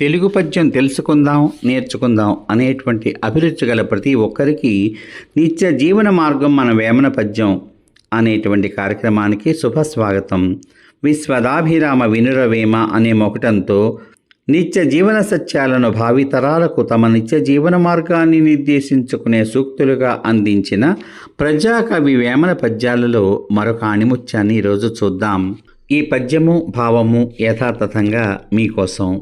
తెలుగు పద్యం తెలుసుకుందాం నేర్చుకుందాం అనేటువంటి అభిరుచి గల ప్రతి ఒక్కరికి నిత్య జీవన మార్గం మన వేమన పద్యం అనేటువంటి కార్యక్రమానికి శుభస్వాగతం. విశ్వదాభిరామ వినురవేమ అనే మొకటంతో నిత్య జీవన సత్యాలను భావితరాలకు తమ నిత్య జీవన మార్గాన్ని నిర్దేశించుకునే సూక్తులుగా అందించిన ప్రజాకవి వేమన పద్యాలలో మరొక ఆణిముత్యాన్ని ఈరోజు చూద్దాం. ఈ పద్యము భావము యథాతథంగా మీకోసం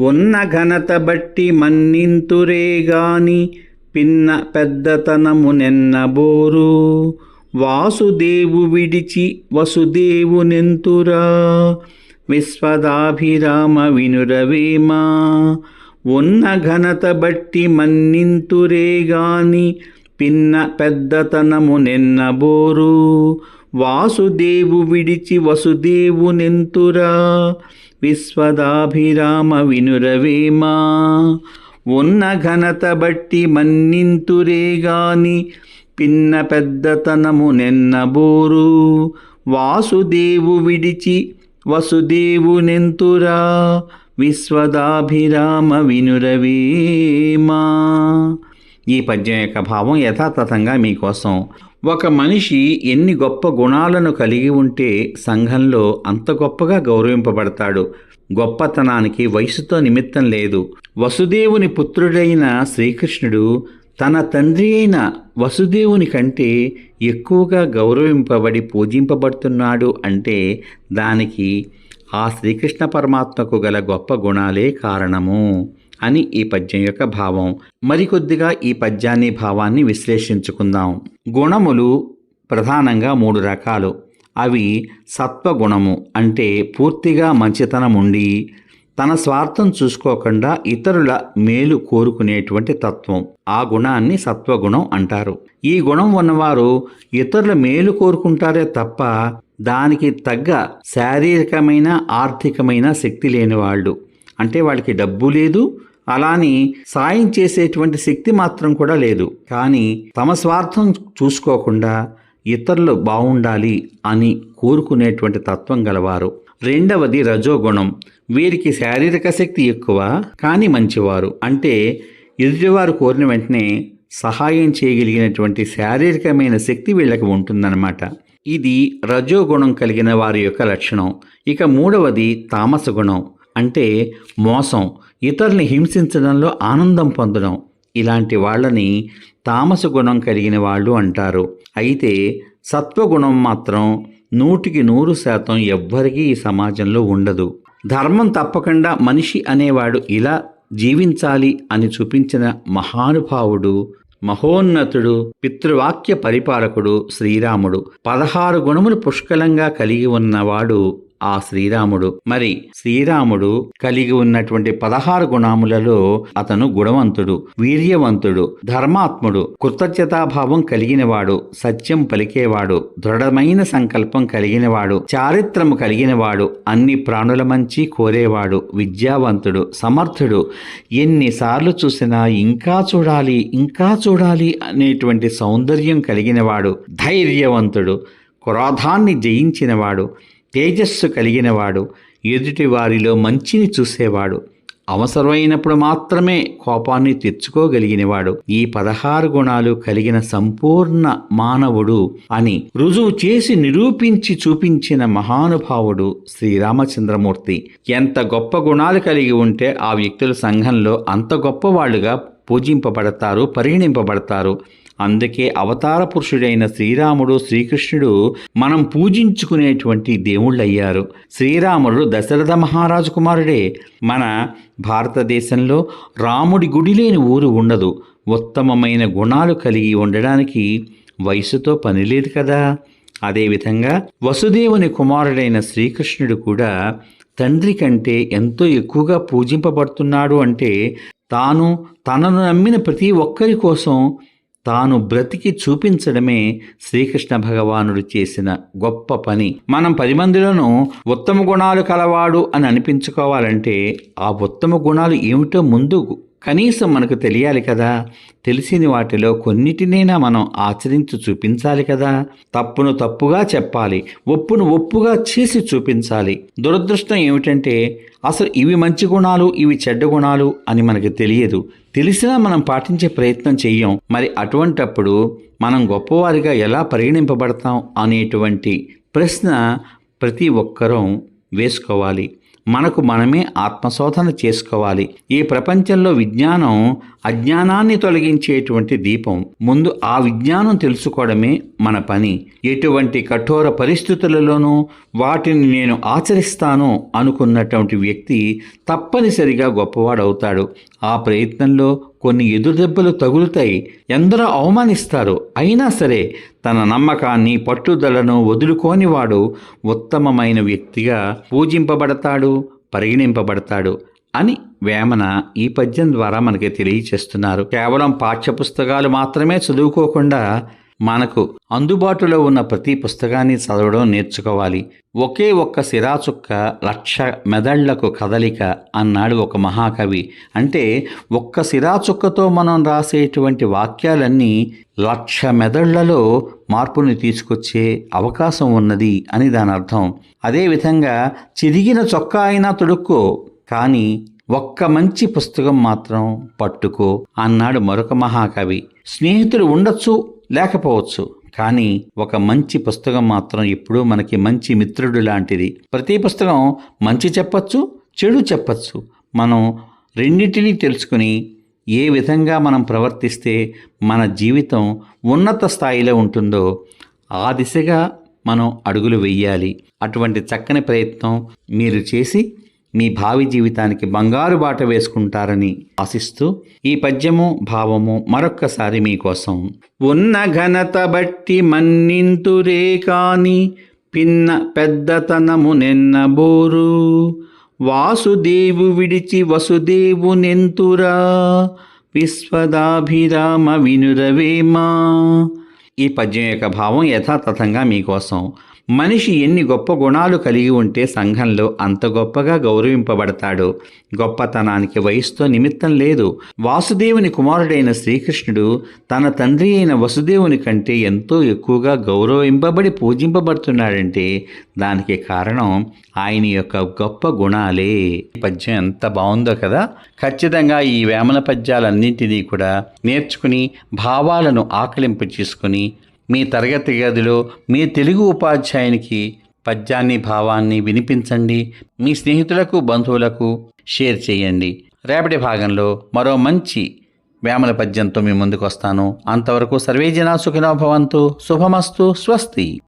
ఉన్న ఘనత బట్టి మన్నింతురే గాని పిన్న పెద్దతనము నెన్నబోరు వాసుదేవు విడిచి వసుదేవు నెంతురా. విశ్వదాభిరామ వినురవేమా ఉన్న ఘనత బట్టి మన్నింతురే గాని పిన్న పెద్దతనము నెన్నబోరు వాసుదేవు విడిచి వసుదేవు నెంతురా. విశ్వదాభిరామ వినురవేమా ఉన్న ఘనత బట్టి మన్నింతురేగాని పిన్న పెద్దతనము నెన్నబోరు. వాసుదేవు విడిచి వసుదేవునెంతురా? విశ్వదాభిరామ వినురవేమా ఈ పద్యం యొక్క భావం యథాతథంగా మీకోసం ఒక మనిషి ఎన్ని గొప్ప గుణాలను కలిగి ఉంటే సంఘంలో అంత గొప్పగా గౌరవింపబడతాడు. గొప్పతనానికి వయసుతో నిమిత్తం లేదు. వసుదేవుని పుత్రుడైన శ్రీకృష్ణుడు తన తండ్రి అయిన వసుదేవుని కంటే ఎక్కువగా గౌరవింపబడి పూజింపబడుతున్నాడు అంటే దానికి ఆ శ్రీకృష్ణ పరమాత్మకు గల గొప్ప గుణాలే కారణము. అని ఈ పద్యం యొక్క భావం. మరికొద్దిగా ఈ పద్యాన్ని భావాన్ని విశ్లేషించుకుందాం. గుణములు ప్రధానంగా మూడు రకాలు. అవి సత్వగుణము అంటే పూర్తిగా మంచితనం ఉండి తన స్వార్థం చూసుకోకుండా ఇతరుల మేలు కోరుకునేటువంటి తత్వం. ఆ గుణాన్ని సత్వగుణం అంటారు. ఈ గుణం ఉన్నవారు ఇతరుల మేలు కోరుకుంటారే తప్ప దానికి తగ్గ శారీరకమైన ఆర్థికమైన శక్తి లేని వాళ్ళు అంటే వాళ్ళకి డబ్బు లేదు అలాని సాయం చేసేటువంటి శక్తి మాత్రం కూడా లేదు. కానీ తమ స్వార్థం చూసుకోకుండా ఇతరులు బాగుండాలి అని కోరుకునేటువంటి తత్వం గలవారు. రెండవది రజోగుణం. వీరికి శారీరక శక్తి ఎక్కువ కానీ మంచివారు. అంటే ఎదుటివారు కోరిన వెంటనే సహాయం చేయగలిగినటువంటి శారీరకమైన శక్తి వీళ్ళకి ఉంటుందన్నమాట. ఇది రజోగుణం కలిగిన వారి యొక్క లక్షణం. ఇక మూడవది తామస గుణం అంటే మోసం ఇతరుల్ని హింసించడంలో ఆనందం పొందడం. ఇలాంటి వాళ్ళని తామస గుణం కలిగిన వాళ్ళు అంటారు. అయితే సత్వగుణం మాత్రం నూటికి నూరు శాతం ఎవ్వరికీ ఈ సమాజంలో ఉండదు. ధర్మం తప్పకుండా మనిషి అనేవాడు ఇలా జీవించాలి అని చూపించిన మహానుభావుడు మహోన్నతుడు పితృవాక్య పరిపాలకుడు శ్రీరాముడు. పదహారు గుణములు పుష్కలంగా కలిగి ఉన్నవాడు ఆ శ్రీరాముడు. మరి శ్రీరాముడు కలిగి ఉన్నటువంటి పదహారు గుణములలో అతను గుణవంతుడు వీర్యవంతుడు ధర్మాత్ముడు కృతజ్ఞతాభావం కలిగినవాడు సత్యం పలికేవాడు దృఢమైన సంకల్పం కలిగినవాడు చారిత్రము కలిగినవాడు అన్ని ప్రాణుల మంచి కోరేవాడు విద్యావంతుడు సమర్థుడు. ఎన్నిసార్లు చూసినా ఇంకా చూడాలి ఇంకా చూడాలి అనేటువంటి సౌందర్యం కలిగినవాడు ధైర్యవంతుడు క్రోధాన్ని జయించినవాడు తేజస్సు కలిగినవాడు ఎదుటి వారిలో మంచిని చూసేవాడు. అవసరమైనప్పుడు మాత్రమే కోపాన్ని తెచ్చుకోగలిగినవాడు. ఈ పదహారు గుణాలు కలిగిన సంపూర్ణ మానవుడు అని రుజువు చేసి నిరూపించి చూపించిన మహానుభావుడు శ్రీరామచంద్రమూర్తి. ఎంత గొప్ప గుణాలు కలిగి ఉంటే ఆ వ్యక్తుల సంఘంలో అంత గొప్పవాళ్ళుగా పూజింపబడతారు పరిగణింపబడతారు. అందుకే అవతార పురుషుడైన శ్రీరాముడు శ్రీకృష్ణుడు మనం పూజించుకునేటువంటి దేవుళ్ళయ్యారు. శ్రీరాముడు దశరథ మహారాజు కుమారుడే. మన భారతదేశంలో రాముడి గుడి లేని ఊరు ఉండదు. ఉత్తమమైన గుణాలు కలిగి ఉండడానికి వయసుతో పని లేదు కదా. అదేవిధంగా వసుదేవుని కుమారుడైన శ్రీకృష్ణుడు కూడా తండ్రి కంటే ఎంతో ఎక్కువగా పూజింపబడుతున్నాడు అంటే తాను తనను నమ్మిన ప్రతి ఒక్కరి కోసం తాను బ్రతికి చూపించడమే శ్రీకృష్ణ భగవానుడు చేసిన గొప్ప పని. మనం పది మందిలోనూ ఉత్తమ గుణాలు కలవాడు అని అనిపించుకోవాలంటే ఆ ఉత్తమ గుణాలు ఏమిటో ముందు కనీసం మనకు తెలియాలి కదా. తెలిసిన వాటిలో కొన్నిటినైనా మనం ఆచరించి చూపించాలి కదా. తప్పును తప్పుగా చెప్పాలి ఒప్పును ఒప్పుగా చేసి చూపించాలి. దురదృష్టం ఏమిటంటే అసలు ఇవి మంచి గుణాలు ఇవి చెడ్డ గుణాలు అని మనకు తెలియదు. తెలిసినా మనం పాటించే ప్రయత్నం చెయ్యం. మరి అటువంటప్పుడు మనం గొప్పవారిగా ఎలా పరిగణింపబడతాం అనేటువంటి ప్రశ్న ప్రతి ఒక్కరూ వేసుకోవాలి. మనకు మనమే ఆత్మశోధన చేసుకోవాలి. ఈ ప్రపంచంలో విజ్ఞానం అజ్ఞానాన్ని తొలగించేటువంటి దీపం. ముందు ఆ విజ్ఞానం తెలుసుకోవడమే మన పని. ఎటువంటి కఠోర పరిస్థితులలోనూ వాటిని నేను ఆచరిస్తాను అనుకున్నటువంటి వ్యక్తి తప్పనిసరిగా గొప్పవాడవుతాడు. ఆ ప్రయత్నంలో కొన్ని ఎదురుదెబ్బలు తగులుతాయి. ఎందరో అవమానిస్తారు. అయినా సరే తన నమ్మకాన్ని పట్టుదలను వదులుకోనివాడు ఉత్తమమైన వ్యక్తిగా పూజింపబడతాడు పరిగణింపబడతాడు అని వేమన ఈ పద్యం ద్వారా మనకి తెలియచేస్తున్నారు. కేవలం పాఠ్యపుస్తకాలు మాత్రమే చదువుకోకుండా మనకు అందుబాటులో ఉన్న ప్రతి పుస్తకాన్ని చదవడం నేర్చుకోవాలి. ఒకే ఒక్క సిరాచుక్క లక్ష మెదళ్ళకు కదలిక అన్నాడు ఒక మహాకవి. అంటే ఒక్క సిరాచుక్కతో మనం రాసేటువంటి వాక్యాలన్నీ లక్ష మెదళ్ళలో మార్పుని తీసుకొచ్చే అవకాశం ఉన్నది అని దాని అర్థం. అదేవిధంగా చిరిగిన చొక్కా అయినా తొడుక్కో కానీ ఒక్క మంచి పుస్తకం మాత్రం పట్టుకో అన్నాడు మరొక మహాకవి. స్నేహితులు ఉండొచ్చు లేకపోవచ్చు. కానీ ఒక మంచి పుస్తకం మాత్రం ఎప్పుడూ మనకి మంచి మిత్రుడు లాంటిది. ప్రతి పుస్తకం మంచి చెప్పచ్చు చెడు చెప్పచ్చు. మనం రెండింటినీ తెలుసుకుని ఏ విధంగా మనం ప్రవర్తిస్తే మన జీవితం ఉన్నత స్థాయిలో ఉంటుందో ఆ దిశగా మనం అడుగులు వెయ్యాలి అటువంటి చక్కని ప్రయత్నం మీరు చేసి మీ భావి జీవితానికి బంగారు బాట వేసుకుంటారని ఆశిస్తూ ఈ పద్యము భావము మరొక్కసారి మీకోసం ఉన్న ఘనత బట్టి మన్నింతురే కాని పిన్న పెద్దతనము నెన్నబోరు. వాసుదేవు విడిచి వసుదేవు నెంతురా. విశ్వదాభిరామ వినురవేమా. ఈ పద్యం యొక్క భావం యథాతథంగా మీకోసం. మనిషి ఎన్ని గొప్ప గుణాలు కలిగి ఉంటే సంఘంలో అంత గొప్పగా గౌరవింపబడతాడు. గొప్పతనానికి వయసుతో నిమిత్తం లేదు. వాసుదేవుని కుమారుడైన శ్రీకృష్ణుడు తన తండ్రి అయిన వసుదేవుని కంటే ఎంతో ఎక్కువగా గౌరవింపబడి పూజింపబడుతున్నాడంటే దానికి కారణం ఆయన యొక్క గొప్ప గుణాలే. ఈ పద్యం ఎంత బాగుందో కదా. ఖచ్చితంగా ఈ వేమన పద్యాలన్నింటినీ కూడా నేర్చుకుని భావాలను ఆకలింపు చేసుకుని మీ తరగతి గదిలో మీ తెలుగు ఉపాధ్యాయునికి పద్యాన్ని భావాన్ని వినిపించండి. మీ స్నేహితులకు బంధువులకు షేర్ చేయండి. రేపటి భాగంలో మరో మంచి వేమల పద్యంతో మీ ముందుకు వస్తాను అంతవరకు సర్వేజన సుఖినో భవంతు. శుభమస్తు. స్వస్తి.